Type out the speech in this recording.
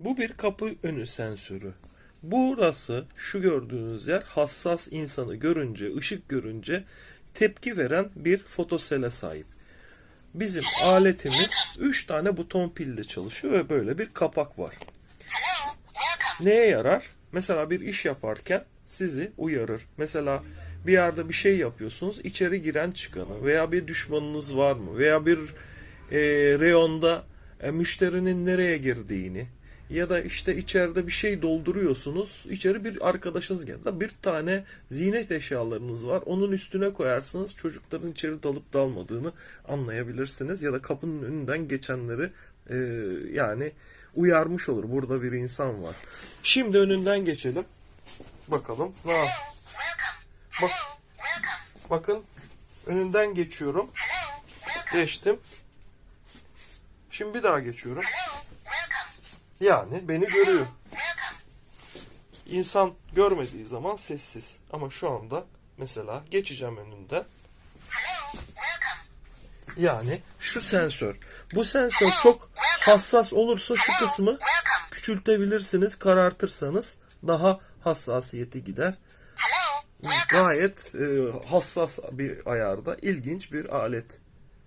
Bu bir kapı önü sensörü. Burası şu gördüğünüz yer hassas insanı görünce, ışık görünce tepki veren bir fotosele sahip. Bizim aletimiz 3 tane buton pille çalışıyor ve böyle bir kapak var. Neye yarar? Mesela bir iş yaparken sizi uyarır. Mesela bir yerde bir şey yapıyorsunuz, içeri giren çıkanı veya bir düşmanınız var mı veya bir e, reyonda e, müşterinin nereye girdiğini ya da işte içeride bir şey dolduruyorsunuz, içeri bir arkadaşınız geldi. Bir tane ziynet eşyalarınız var, onun üstüne koyarsınız çocukların içeri dalıp dalmadığını anlayabilirsiniz ya da kapının önünden geçenleri e, yani uyarmış olur. Burada bir insan var. Şimdi önünden geçelim. Bakalım. Ne yap- Bak. Bakın. Önünden geçiyorum. Geçtim. Şimdi bir daha geçiyorum. Yani beni görüyor. İnsan görmediği zaman sessiz. Ama şu anda mesela geçeceğim önünden. Yani şu sensör. Bu sensör çok hassas olursa şu kısmı küçültebilirsiniz. Karartırsanız daha hassasiyeti gider. Gayet e, hassas bir ayarda ilginç bir alet.